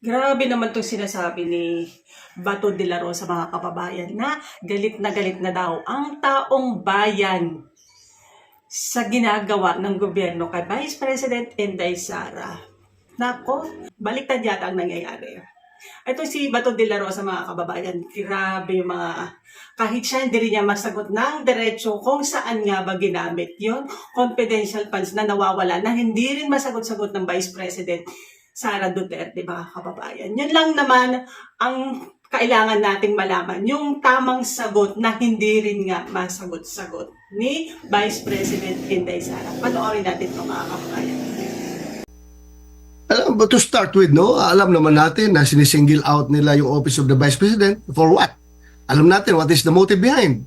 Grabe naman itong sinasabi ni Bato de la Rosa mga kababayan na galit na galit na daw ang taong bayan sa ginagawa ng gobyerno kay Vice President Inday Sara. Nako, baliktad yata ang nangyayari. Ito si Bato de la Rosa mga kababayan, grabe yung mga kahit siya hindi rin niya masagot ng diretsyo kung saan nga ba ginamit yon confidential funds na nawawala na hindi rin masagot-sagot ng Vice President Sara Duterte, mga kababayan. Yun lang naman ang kailangan nating malaman, yung tamang sagot na hindi rin nga masagot-sagot ni Vice President Inday Sara. Panoorin natin ito, mga kababayan. Alam, but to start with, no, alam naman natin na sinisingle out nila yung Office of the Vice President for what? Alam natin what is the motive behind.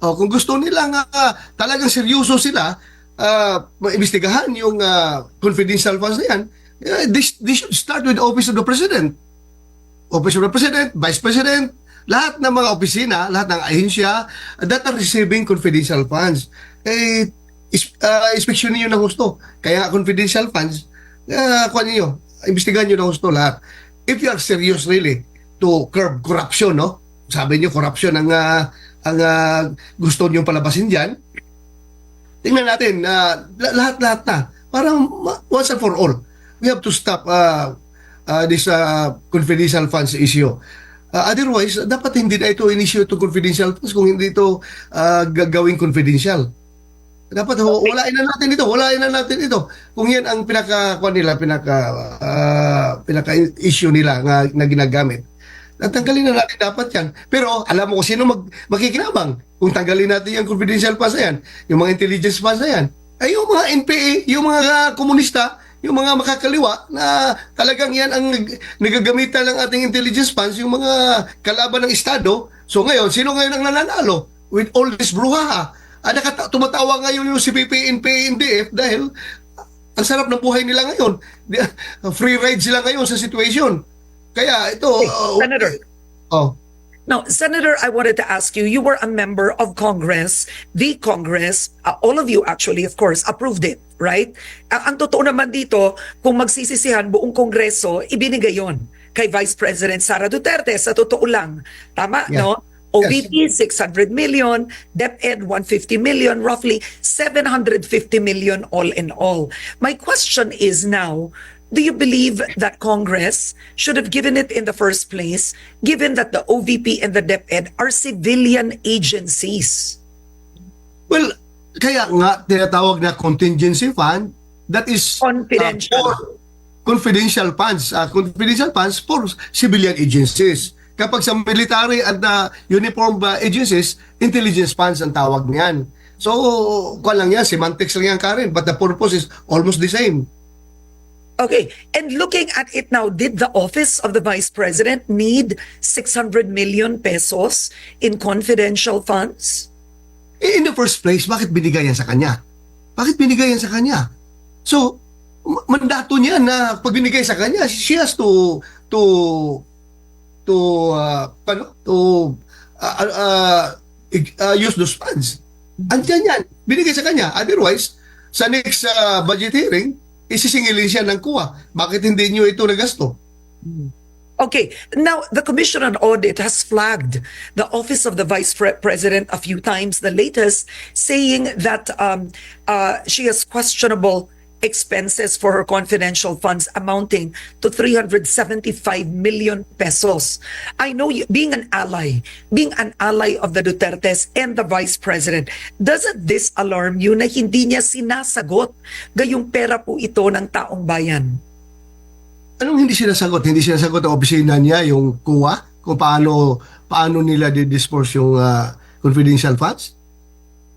O, kung gusto nila nga ah, talagang seryoso sila, uh, maimbestigahan yung ah, confidential funds na yan, eh, this, this should start with Office of the President. Office of the President, Vice President, lahat ng mga opisina, lahat ng ahensya that are receiving confidential funds. Eh, is, uh, inspeksyon niyo ng gusto. Kaya confidential funds, uh, kuha niyo, imbestigahan niyo ng gusto lahat. If you are serious really to curb corruption, no? Sabi niyo corruption ang ah, ang ah, gusto niyo palabasin diyan. Tingnan natin na lahat-lahat na parang once and for all we have to stop uh, uh, this uh, confidential funds issue. Uh, otherwise, dapat hindi na ito in-issue to confidential funds kung hindi ito uh, gagawing confidential. Dapat ho, walain na natin ito, walain na natin ito. Kung yan ang pinaka kuan nila, pinaka uh, pinaka issue nila nga, na ginagamit. Natanggalin na natin dapat yan. Pero alam mo kung sino mag, makikinabang kung tanggalin natin yung confidential funds na yan, yung mga intelligence funds na yan. Ay yung mga NPA, yung mga komunista, yung mga makakaliwa na talagang yan ang nag- nagagamitan ng ating intelligence funds, yung mga kalaban ng Estado. So ngayon, sino ngayon ang nananalo with all this bruhaha? Ah, nakata- tumatawa ngayon yung CPP, NPA, NDF dahil ang sarap ng buhay nila ngayon. Free ride sila ngayon sa situation. Kaya ito... uh, Senator. oh, Now, Senator, I wanted to ask you, you were a member of Congress. The Congress, uh, all of you actually, of course, approved it, right? Ang, ang totoo naman dito, kung magsisisihan buong Kongreso, ibinigay yon kay Vice President Sara Duterte. Sa totoo lang. Tama, Yeah. no? OVP, 600 million, DepEd, 150 million, roughly 750 million all in all. My question is now, do you believe that Congress should have given it in the first place, given that the OVP and the DepEd are civilian agencies? well, kaya nga tinatawag na contingency fund that is uh, Confidential. for confidential funds. Uh, confidential funds for civilian agencies. Kapag sa military at uh, uniform uh, agencies, intelligence funds ang tawag niyan. So, kung lang yan, semantics lang yan, Karen, but the purpose is almost the same. Okay, and looking at it now, did the office of the Vice President need 600 million pesos in confidential funds? Eh, in the first place, bakit binigay yan sa kanya? Bakit binigay yan sa kanya? So, ma- mandato niya na pag binigay sa kanya, she has to to to uh, ano, to uh, uh, ig- uh, use those funds. Andiyan yan. Binigay sa kanya. Otherwise, sa next uh, budget hearing, isisingilin siya ng kuha. Bakit hindi niyo ito nagasto? Okay, now the Commission on Audit has flagged the Office of the Vice Pre- President a few times, the latest, saying that um, uh, she has questionable expenses for her confidential funds amounting to 375 million pesos. I know you, being an ally, being an ally of the Dutertes and the Vice President, doesn't this alarm you na hindi niya sinasagot gayong pera po ito ng taong bayan? Anong hindi sinasagot? Hindi sinasagot ang opisina niya, yung kuha, kung paano, paano nila di-disperse yung ah, confidential funds?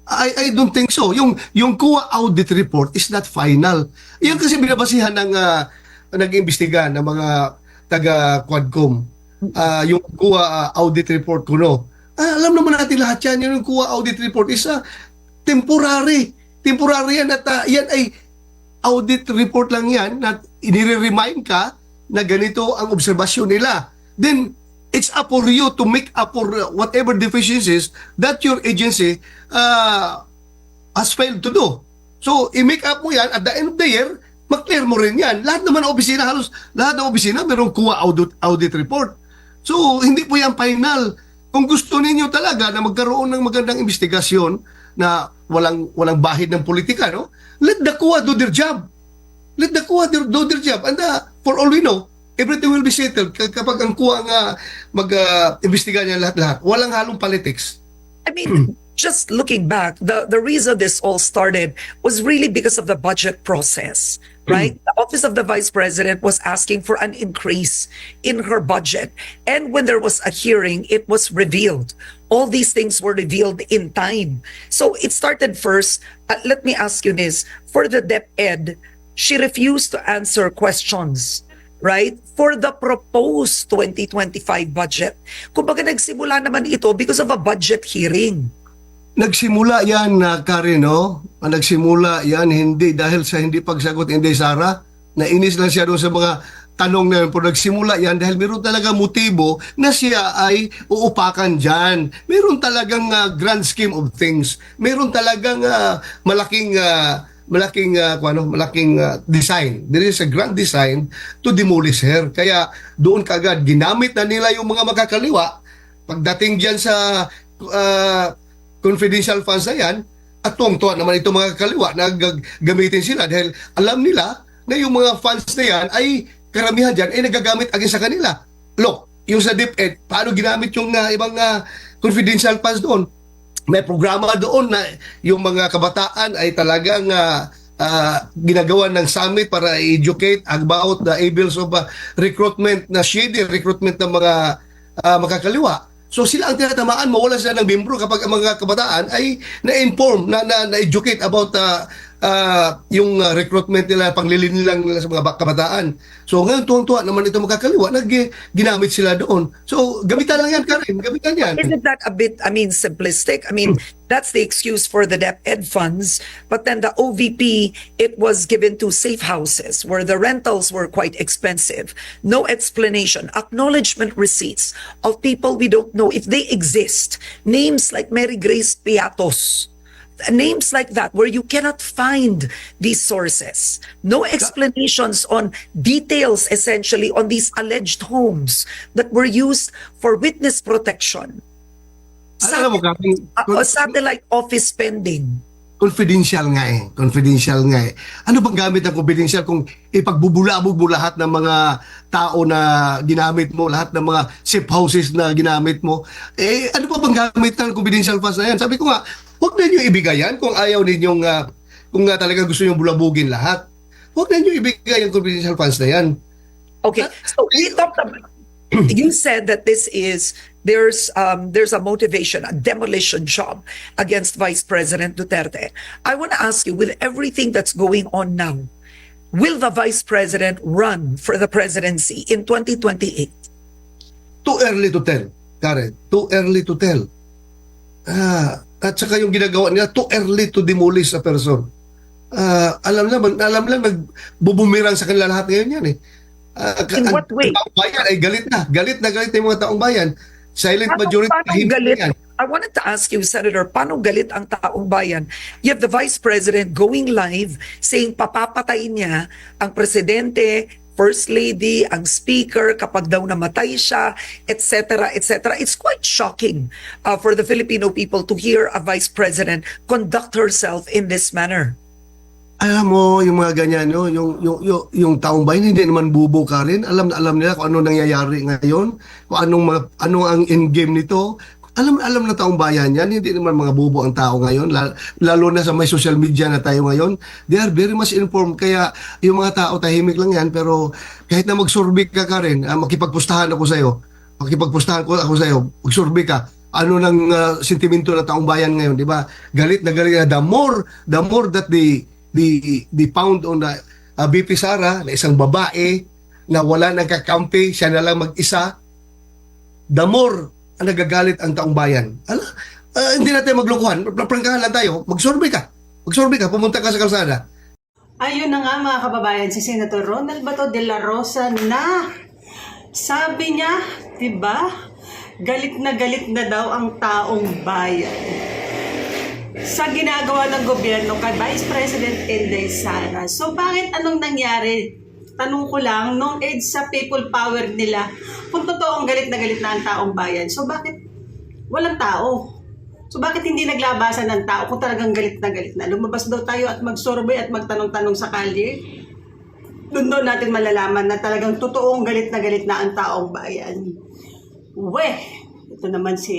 I, I don't think so. Yung, yung kuha audit report is not final. Yan kasi binabasihan ng uh, nag-imbestiga ng mga taga-Quadcom. Ah, yung kuha ah, audit report ko, no? Ah, alam naman natin lahat yan. Yung kuha audit report is ah, temporary. Temporary yan at ah, yan ay audit report lang yan na inire-remind ka na ganito ang obserbasyon nila. Then, it's up for you to make up for uh, whatever deficiencies that your agency uh, has failed to do. So, i-make up mo yan at the end of the year, mag-clear mo rin yan. Lahat naman ng opisina, halos lahat ng opisina, merong kuha audit, audit report. So, hindi po yan final. Kung gusto ninyo talaga na magkaroon ng magandang investigasyon na walang walang bahid ng politika, no? Let the kuha do their job. Let the kuha do, their job. And uh, for all we know, everything will be settled kapag ang kuha nga mag-imbestiga niya lahat-lahat. Walang halong politics. I mean, just looking back, the, the reason this all started was really because of the budget process, right? The Office of the Vice President was asking for an increase in her budget. And when there was a hearing, it was revealed. All these things were revealed in time. So it started first. Uh, let me ask you this for the DepEd, she refused to answer questions right? For the proposed 2025 budget. Kumbaga nagsimula naman ito because of a budget hearing. Nagsimula yan na Karen, no? Ah, Nagsimula yan hindi dahil sa hindi pagsagot hindi Sara. Nainis lang siya doon sa mga tanong na yun. Pero nagsimula yan dahil meron talaga motibo na siya ay uupakan dyan. Meron talagang ah, grand scheme of things. Meron talagang ah, malaking ah, malaking kung ano, malaking ah, design. There is a grand design to demolish her. Kaya doon kagad ginamit na nila yung mga makakaliwa pagdating diyan sa ah, confidential funds na yan, at tuwang-tuwa naman itong mga kaliwa na gamitin sila dahil alam nila na yung mga funds na yan ay karamihan dyan ay nagagamit agad sa kanila. Look, yung sa DepEd, paano ginamit yung ah, ibang ah, confidential funds doon? May programa doon na yung mga kabataan ay talagang ah, ah, ginagawa ng summit para educate about the evils of ah, recruitment na shady recruitment ng mga ah, makakaliwa. So sila ang tinatamaan, mawala sila ng membro kapag ang mga kabataan ay na-inform, na, na, na-educate about ah, ah, yung ah, recruitment nila, panglilin nilang nila sa mga ba- kabataan. So ngayon tuwang-tuwa naman ito makakaliwa, nag ginamit sila doon. So gamitan lang yan, Karen, gamitan yan. Isn't that a bit, I mean, simplistic? I mean, that's the excuse for the DepEd funds. But then the OVP, it was given to safe houses where the rentals were quite expensive. No explanation. Acknowledgement receipts of people we don't know if they exist. Names like Mary Grace Piatos. Names like that where you cannot find these sources. No explanations on details essentially on these alleged homes that were used for witness protection. Alam mo, Uh, o satellite office spending. confidential nga eh. Confidential nga eh. Ano bang gamit ng confidential kung ipagbubulabog mo lahat ng mga tao na ginamit mo, lahat ng mga safe houses na ginamit mo? Eh, ano pa bang gamit ng confidential funds na yan? Sabi ko nga, huwag na nyo ibigay yan kung ayaw ninyong, ah, kung nga talaga gusto nyo bulabugin lahat. Huwag na nyo ibigay yung confidential funds na yan. Okay, so we talked about. You said that this is there's um there's a motivation, a demolition job against Vice President Duterte. I want to ask you, with everything that's going on now, will the Vice President run for the presidency in 2028? Too early to tell, Karen. Too early to tell. Ah, at saka yung ginagawa nila, too early to demolish a person. Ah, alam naman, alam lang nagbubumirang sa kanila lahat ngayon yan eh. Ah, In what way? taong bayan ay galit na. Galit na galit na yung mga taong bayan. Silent Paano- majority paano galit? yan. I wanted to ask you, Senator, paano galit ang taong bayan? You have the Vice President going live saying papapatayin niya ang presidente, First Lady, ang speaker kapag daw namatay siya, etc., etc. It's quite shocking uh, for the Filipino people to hear a Vice President conduct herself in this manner. Alam mo, yung mga ganyan, no? yung, yung, yung, yung taong bayan, hindi naman bubo ka rin. Alam na alam nila kung ano nangyayari ngayon, kung anong, mga, ano ang endgame nito. Alam alam na taong bayan yan, hindi naman mga bubo ang tao ngayon, lalo, lalo na sa may social media na tayo ngayon. They are very much informed, kaya yung mga tao tahimik lang yan, pero kahit na magsurbik ka ka rin, ah, makipagpustahan ako sa'yo, makipagpustahan ko ako sa'yo, magsurbik ka, ano ng ah, sentimento ng taong bayan ngayon, di ba? Galit na galit na. The more, the more that they, they, they found on the uh, BP Sara na isang babae na wala nang kakampi, siya na lang mag-isa, the more ang nagagalit ang taong bayan. Ala, ah, hindi natin maglukuhan. Prangkahan lang tayo. Magsurvey ka. Magsurvey ka. Pumunta ka sa kalsada. Ayun na nga mga kababayan, si Senator Ronald Bato de la Rosa na sabi niya, 'di ba? Galit na galit na daw ang taong bayan. sa ginagawa ng gobyerno kay Vice President Inday Sara. So bakit anong nangyari? Tanong ko lang, nung age sa people power nila, kung totoo ang galit na galit na ang taong bayan, so bakit walang tao? So bakit hindi naglabasan ng tao kung talagang galit na galit na? Lumabas daw tayo at mag-survey at magtanong-tanong sa kalye. Doon doon natin malalaman na talagang totoong galit na galit na ang taong bayan. Weh, ito naman si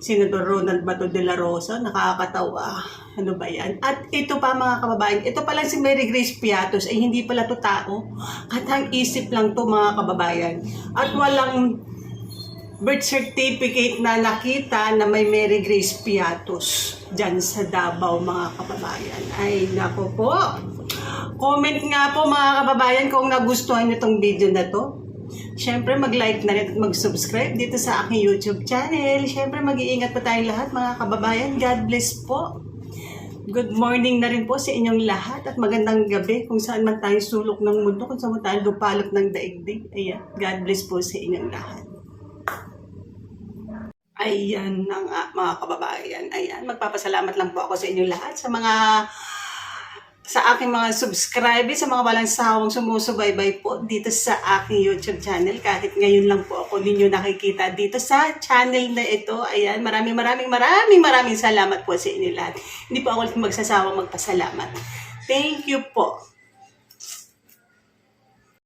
Senator Ronald Bato de la Rosa, nakakatawa. Ano ba yan? At ito pa mga kababayan, ito pa lang si Mary Grace Piatos ay hindi pala to tao. At ang isip lang to mga kababayan. At walang birth certificate na nakita na may Mary Grace Piatos dyan sa Davao mga kababayan. Ay, nako po. Comment nga po mga kababayan kung nagustuhan nyo tong video na to. Siyempre, mag-like na rin at mag-subscribe dito sa aking YouTube channel. Siyempre, mag-iingat pa tayong lahat mga kababayan. God bless po. Good morning na rin po sa inyong lahat at magandang gabi kung saan man tayo sulok ng mundo, kung saan man tayo lupalot ng daigdig. Ayan, God bless po sa inyong lahat. Ayan na nga mga kababayan. Ayan, magpapasalamat lang po ako sa inyong lahat sa mga sa aking mga subscribers, sa mga walang sawang sumusubaybay po dito sa aking YouTube channel. Kahit ngayon lang po ako ninyo nakikita dito sa channel na ito. Ayan, maraming maraming maraming maraming salamat po sa inyo lahat. Hindi po ako magsasawang magpasalamat. Thank you po.